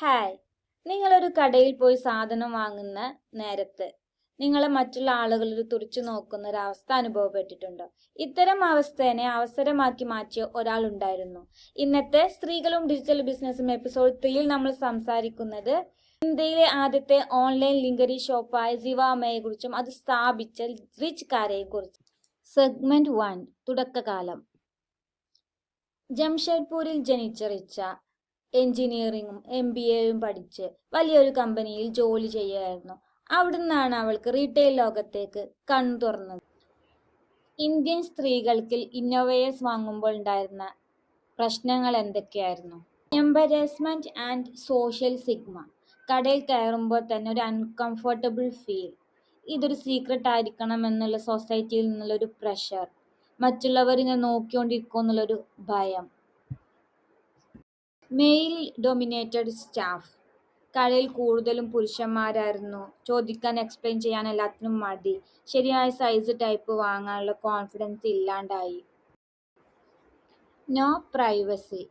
Hi നിങ്ങളൊരു കടയിൽ പോയി സാധനം വാങ്ങുന്ന നേരത്ത് നിങ്ങളെ മറ്റുള്ള ആളുകൾ ഒരു തുറച്ചു നോക്കുന്ന ഒരു അവസ്ഥ അനുഭവപ്പെട്ടിട്ടുണ്ടോ? ഇത്തരം അവസ്ഥേനെ അവസരമാക്കി മാറ്റിയ ഒരാൾ ഉണ്ടായിരുന്നു. ഇന്നത്തെ സ്ത്രീകളും ഡിജിറ്റൽ ബിസിനസ്സും എപ്പിസോഡ് ത്രീയിൽ നമ്മൾ സംസാരിക്കുന്നത് ഇന്ത്യയിലെ ആദ്യത്തെ ഓൺലൈൻ ലിങ്കറി ഷോപ്പായ സിവാമയെ കുറിച്ചും അത് സ്ഥാപിച്ച റിച്ച് കാരയെ കുറിച്ചും. Segment one തുടക്കകാലം. ജംഷഡ്പൂരിൽ ജനിച്ച റിച്ച എഞ്ചിനീയറിങ്ങും എം ബി എയും പഠിച്ച് വലിയൊരു കമ്പനിയിൽ ജോലി ചെയ്യുകയായിരുന്നു അവിടുന്നാണ് അവൾക്ക് റീറ്റെയിൽ ലോകത്തേക്ക് കണ്ണു തുറന്നത്. ഇന്ത്യൻ സ്ത്രീകൾക്ക് ഇന്നോവേഴ്സ് വാങ്ങുമ്പോൾ ഉണ്ടായിരുന്ന പ്രശ്നങ്ങൾ എന്തൊക്കെയായിരുന്നു? എംബരേസ്മെന്റ് ആൻഡ് സോഷ്യൽ സിഗ്മ കടയിൽ കയറുമ്പോൾ തന്നെ ഒരു അൺകംഫർട്ടബിൾ ഫീൽ ഇതൊരു സീക്രട്ട് ആയിരിക്കണം എന്നുള്ള സൊസൈറ്റിയിൽ നിന്നുള്ള ഒരു പ്രഷർ മറ്റുള്ളവർ ഇങ്ങനെ നോക്കിക്കൊണ്ടിരിക്കുമെന്നുള്ളൊരു ഭയം. മെയിൽ ഡൊമിനേറ്റഡ് സ്റ്റാഫ് കടയിൽ കൂടുതലും പുരുഷന്മാരായിരുന്നു. ചോദിക്കാൻ എക്സ്പ്ലെയിൻ ചെയ്യാൻ എല്ലാത്തിനും മടി. ശരിയായ സൈസ് ടൈപ്പ് വാങ്ങാനുള്ള കോൺഫിഡൻസ് ഇല്ലാണ്ടായി. നോ പ്രൈവസി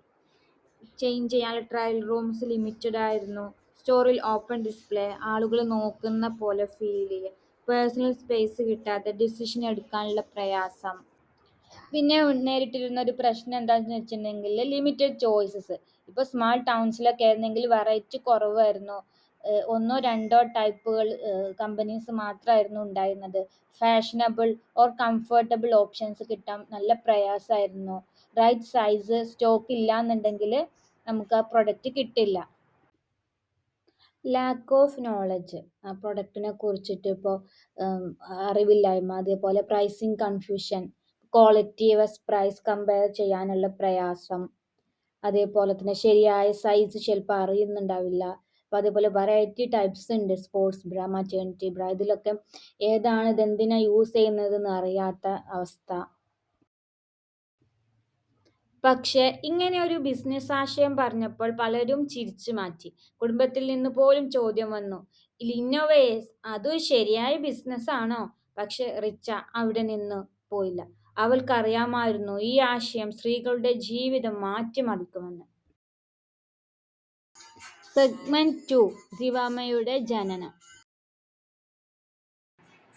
ചേഞ്ച് ചെയ്യാനുള്ള ട്രയൽ റൂംസ് ലിമിറ്റഡ് ആയിരുന്നു. സ്റ്റോറിൽ ഓപ്പൺ ഡിസ്പ്ലേ ആളുകൾ നോക്കുന്ന പോലെ ഫീൽ ചെയ്യുക പേഴ്സണൽ സ്പേസ് കിട്ടാതെ ഡിസിഷൻ എടുക്കാനുള്ള പ്രയാസം. പിന്നെ നേരിട്ടിരുന്ന ഒരു പ്രശ്നം എന്താണെന്ന് വെച്ചിട്ടുണ്ടെങ്കിൽ ലിമിറ്റഡ് ചോയ്സസ് ഇപ്പോൾ സ്മാൾ ടൗൺസിലൊക്കെ ആയിരുന്നെങ്കിൽ വെറൈറ്റി കുറവായിരുന്നു. ഒന്നോ രണ്ടോ ടൈപ്പുകൾ കമ്പനീസ് മാത്രമായിരുന്നു ഉണ്ടായിരുന്നത്. ഫാഷനബിൾ ഓർ കംഫർട്ടബിൾ ഓപ്ഷൻസ് കിട്ടാൻ നല്ല പ്രയാസമായിരുന്നു റൈറ്റ് സൈസ് സ്റ്റോക്ക് ഇല്ല എന്നുണ്ടെങ്കിൽ നമുക്ക് ആ പ്രൊഡക്റ്റ് കിട്ടില്ല. ലാക്ക് ഓഫ് നോളജ് ആ പ്രൊഡക്റ്റിനെ കുറിച്ചിട്ട് ഇപ്പോൾ അറിവില്ലായ്മ അതേപോലെ pricing confusion quality vs price compare ചെയ്യാനുള്ള പ്രയാസം അതേപോലെ തന്നെ ശരിയായ സൈസ് ചിലപ്പോൾ അറിയുന്നുണ്ടാവില്ല. അപ്പോൾ അതേപോലെ വെറൈറ്റി ടൈപ്സ് ഉണ്ട്. സ്പോർട്സ് ബ്ര മറ്റേണിറ്റി ബ്ര ഇതിലൊക്കെ ഏതാണ് ഇതെന്തിനാണ് യൂസ് ചെയ്യുന്നതെന്ന് അറിയാത്ത അവസ്ഥ. പക്ഷേ ഇങ്ങനെ ഒരു ബിസിനസ് ആശയം പറഞ്ഞപ്പോൾ പലരും ചിരിച്ചു മാറ്റി. കുടുംബത്തിൽ നിന്ന് പോലും ചോദ്യം വന്നു. ഇന്നോവേസ് അത് ശരിയായ ബിസിനസ് ആണോ? പക്ഷെ റിച്ച അവിടെ നിന്ന് പോയില്ല. അവൾക്കറിയാമായിരുന്നു ഈ ആശയം സ്ത്രീകളുടെ ജീവിതം മാറ്റിമറിക്കുമെന്ന്. സെഗ്മെന്റ് ടു സിവാമയുടെ ജനനം.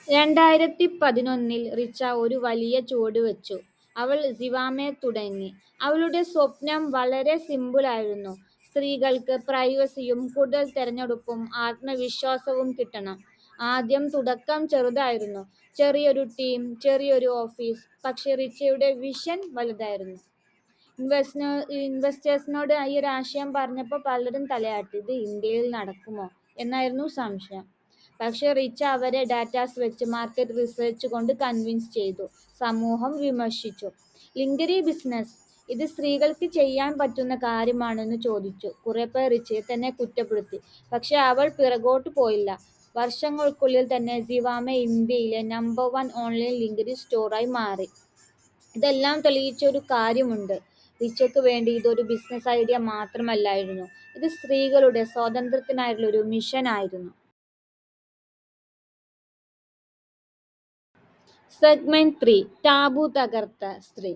രണ്ടായിരത്തി പതിനൊന്നിൽ റിച്ച ഒരു വലിയ ചുവട് വെച്ചു. അവൾ സിവാമയെ തുടങ്ങി. അവളുടെ സ്വപ്നം വളരെ സിമ്പിളായിരുന്നു സ്ത്രീകൾക്ക് പ്രൈവസിയും കൂടുതൽ തിരഞ്ഞെടുപ്പും ആത്മവിശ്വാസവും കിട്ടണം. ആദ്യം തുടക്കം ചെറുതായിരുന്നു. ചെറിയൊരു ടീം ചെറിയൊരു ഓഫീസ് പക്ഷേ റിച്ചയുടെ വിഷൻ വലുതായിരുന്നു. ഇൻവെസ്റ്റ് ഇൻവെസ്റ്റേഴ്സിനോട് ഈ ഒരു ആശയം പറഞ്ഞപ്പോൾ പലരും തലയാട്ടി ഇത് ഇന്ത്യയിൽ നടക്കുമോ? എന്നായിരുന്നു സംശയം. പക്ഷേ റിച്ച അവരെ ഡാറ്റാസ് വെച്ച് മാർക്കറ്റ് റിസർച്ച് കൊണ്ട് കൺവിൻസ് ചെയ്തു സമൂഹം വിമർശിച്ചു. ലിങ്കരി ബിസിനസ് ഇത് സ്ത്രീകൾക്ക് ചെയ്യാൻ പറ്റുന്ന കാര്യമാണെന്ന് ചോദിച്ചു. കുറെ പേർ റിച്ചയെ തന്നെ കുറ്റപ്പെടുത്തി പക്ഷെ അവൾ പിറകോട്ട് പോയില്ല. വർഷങ്ങൾക്കുള്ളിൽ തന്നെ സിവാമ ഇന്ത്യയിലെ നമ്പർ വൺ ഓൺലൈൻ ലിങ്കരി സ്റ്റോറായി മാറി. ഇതെല്ലാം തെളിയിച്ച ഒരു കാര്യമുണ്ട്. റിച്ചയ്ക്ക് വേണ്ടി ഇതൊരു ബിസിനസ് ഐഡിയ മാത്രമല്ലായിരുന്നു. ഇത് സ്ത്രീകളുടെ സ്വാതന്ത്ര്യത്തിനായുള്ള ഒരു മിഷൻ ആയിരുന്നു. സെഗ്മെന്റ് ത്രീ ടാബു തകർത്ത സ്ത്രീ.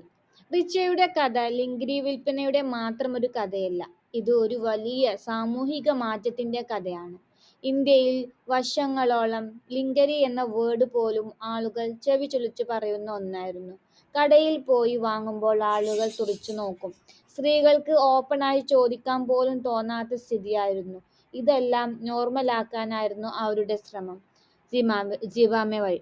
റിച്ചയുടെ കഥ ലിങ്കരി വിൽപ്പനയുടെ മാത്രം ഒരു കഥയല്ല. ഇത് ഒരു വലിയ സാമൂഹിക മാറ്റത്തിന്റെ കഥയാണ്. ഇന്ത്യയിൽ വർഷങ്ങളോളം ലിംഗരി എന്ന വേർഡ് പോലും ആളുകൾ ചെവി ചുളിച്ചു പറയുന്ന ഒന്നായിരുന്നു. കടയിൽ പോയി വാങ്ങുമ്പോൾ ആളുകൾ തുറിച്ചു നോക്കും. സ്ത്രീകൾക്ക് ഓപ്പണായി ചോദിക്കാൻ പോലും തോന്നാത്ത സ്ഥിതിയായിരുന്നു. ഇതെല്ലാം നോർമലാക്കാനായിരുന്നു അവരുടെ ശ്രമം. ജിമാമ ജിവാമ വഴി.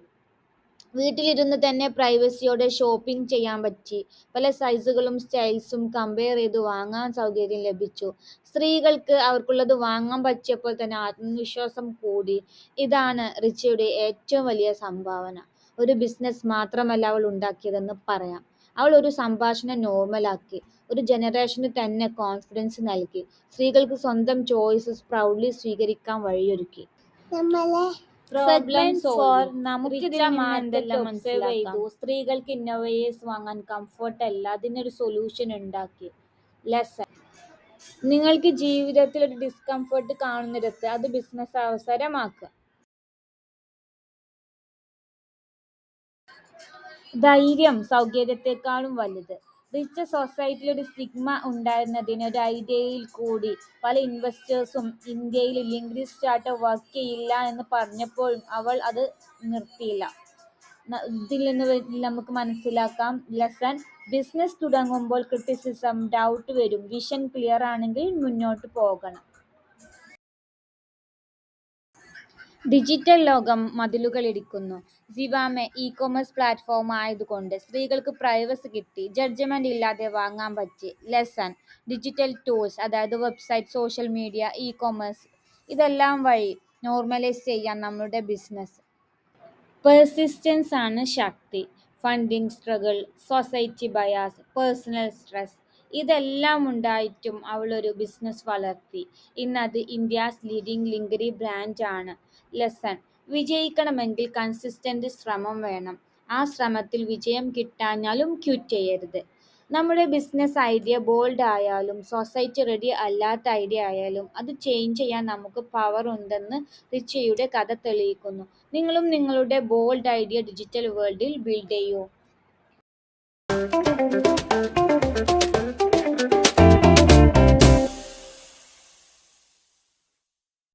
വീട്ടിലിരുന്ന് തന്നെ പ്രൈവസിയോടെ ഷോപ്പിംഗ് ചെയ്യാൻ പറ്റി. പല സൈസുകളും സ്റ്റൈൽസും കമ്പയർ ചെയ്ത് വാങ്ങാൻ സൗകര്യം ലഭിച്ചു. സ്ത്രീകൾക്ക് അവർക്കുള്ളത് വാങ്ങാൻ പറ്റിയപ്പോൾ തന്നെ ആത്മവിശ്വാസം കൂടി. ഇതാണ് റിച്ചയുടെ ഏറ്റവും വലിയ സംഭാവന. ഒരു ബിസിനസ് മാത്രമല്ല അവൾ ഉണ്ടാക്കിയതെന്ന് പറയാം. അവൾ ഒരു സംഭാഷണം നോർമലാക്കി ഒരു ജനറേഷന് തന്നെ കോൺഫിഡൻസ് നൽകി. സ്ത്രീകൾക്ക് സ്വന്തം ചോയ്സസ് പ്രൗഡ്ലി സ്വീകരിക്കാൻ വഴിയൊരുക്കി. പ്രോബ്ലം ഫോർ സ്ത്രീകൾക്ക് ഇന്നോവേഴ്സ് വാങ്ങാൻ കംഫർട്ട് അല്ല. അതിനൊരു സൊല്യൂഷൻ ഉണ്ടാക്കി. ലെസൺ നിങ്ങൾക്ക് ജീവിതത്തിൽ ഒരു ഡിസ്കംഫർട്ട് കാണുന്നിടത്ത് അത് ബിസിനസ് അവസരമാക്കുക. ധൈര്യം സൗകര്യത്തെക്കാളും വലുത്. റിച്ച് സൊസൈറ്റിയിൽ ഒരു സ്റ്റിഗ്മ ഉണ്ടായിരുന്നതിന് ഒരു ഐഡിയയിൽ കൂടി പല ഇൻവെസ്റ്റേഴ്സും ഇന്ത്യയിൽ ലിങ്ക്ഡ് സ്റ്റാർട്ടപ്പ് വർക്ക് ചെയ്യില്ല എന്ന് പറഞ്ഞപ്പോഴും അവൾ അത് നിർത്തിയില്ല. ഇതിൽ നിന്ന് നമുക്ക് മനസ്സിലാക്കാം ലെസൺ ബിസിനസ് തുടങ്ങുമ്പോൾ ക്രിറ്റിസിസം, ഡൗട്ട് വരും. വിഷൻ ക്ലിയർ ആണെങ്കിൽ മുന്നോട്ട് പോകണം. ഡിജിറ്റൽ ലോകം മതിലുകൾ ഇടിക്കുന്നു സിവാമെ ഇ-കൊമേഴ്സ് പ്ലാറ്റ്ഫോം ആയതുകൊണ്ട് സ്ത്രീകൾക്ക് പ്രൈവസി കിട്ടി. ജഡ്ജ്മെന്റ് ഇല്ലാതെ വാങ്ങാൻ പറ്റി. ലെസൺ ഡിജിറ്റൽ ടൂൾസ് അതായത് വെബ്സൈറ്റ്, സോഷ്യൽ മീഡിയ, ഇ-കൊമേഴ്സ് ഇതെല്ലാം വഴി നോർമലൈസ് ചെയ്യാം നമ്മുടെ ബിസിനസ്. പെർസിസ്റ്റൻസ് ആണ് ശക്തി. Funding struggle, society bias, personal stress ഇതെല്ലാമുണ്ടായിട്ടും അവൾ ഒരു ബിസിനസ് വളർത്തി. ഇന്നത് ഇന്ത്യാസ് ലീഡിംഗ് ലിങ്കറി ബ്രാൻഡ് ആണ്. ലെസൺ വിജയിക്കണമെങ്കിൽ കൺസിസ്റ്റന്റ് ശ്രമം വേണം. ആ ശ്രമത്തിൽ വിജയം കിട്ടാഞ്ഞാലും ക്വിറ്റ് ചെയ്യരുത്. നമ്മുടെ ബിസിനസ് ഐഡിയ ബോൾഡ് ആയാലും സൊസൈറ്റി റെഡി അല്ലാത്ത ഐഡിയ ആയാലും അത് ചേഞ്ച് ചെയ്യാൻ നമുക്ക് പവർ ഉണ്ടെന്ന് റിച്ചയുടെ കഥ തെളിയിക്കുന്നു. നിങ്ങളും നിങ്ങളുടെ ബോൾഡ് ഐഡിയ ഡിജിറ്റൽ വേൾഡിൽ ബിൽഡ് ചെയ്യൂ.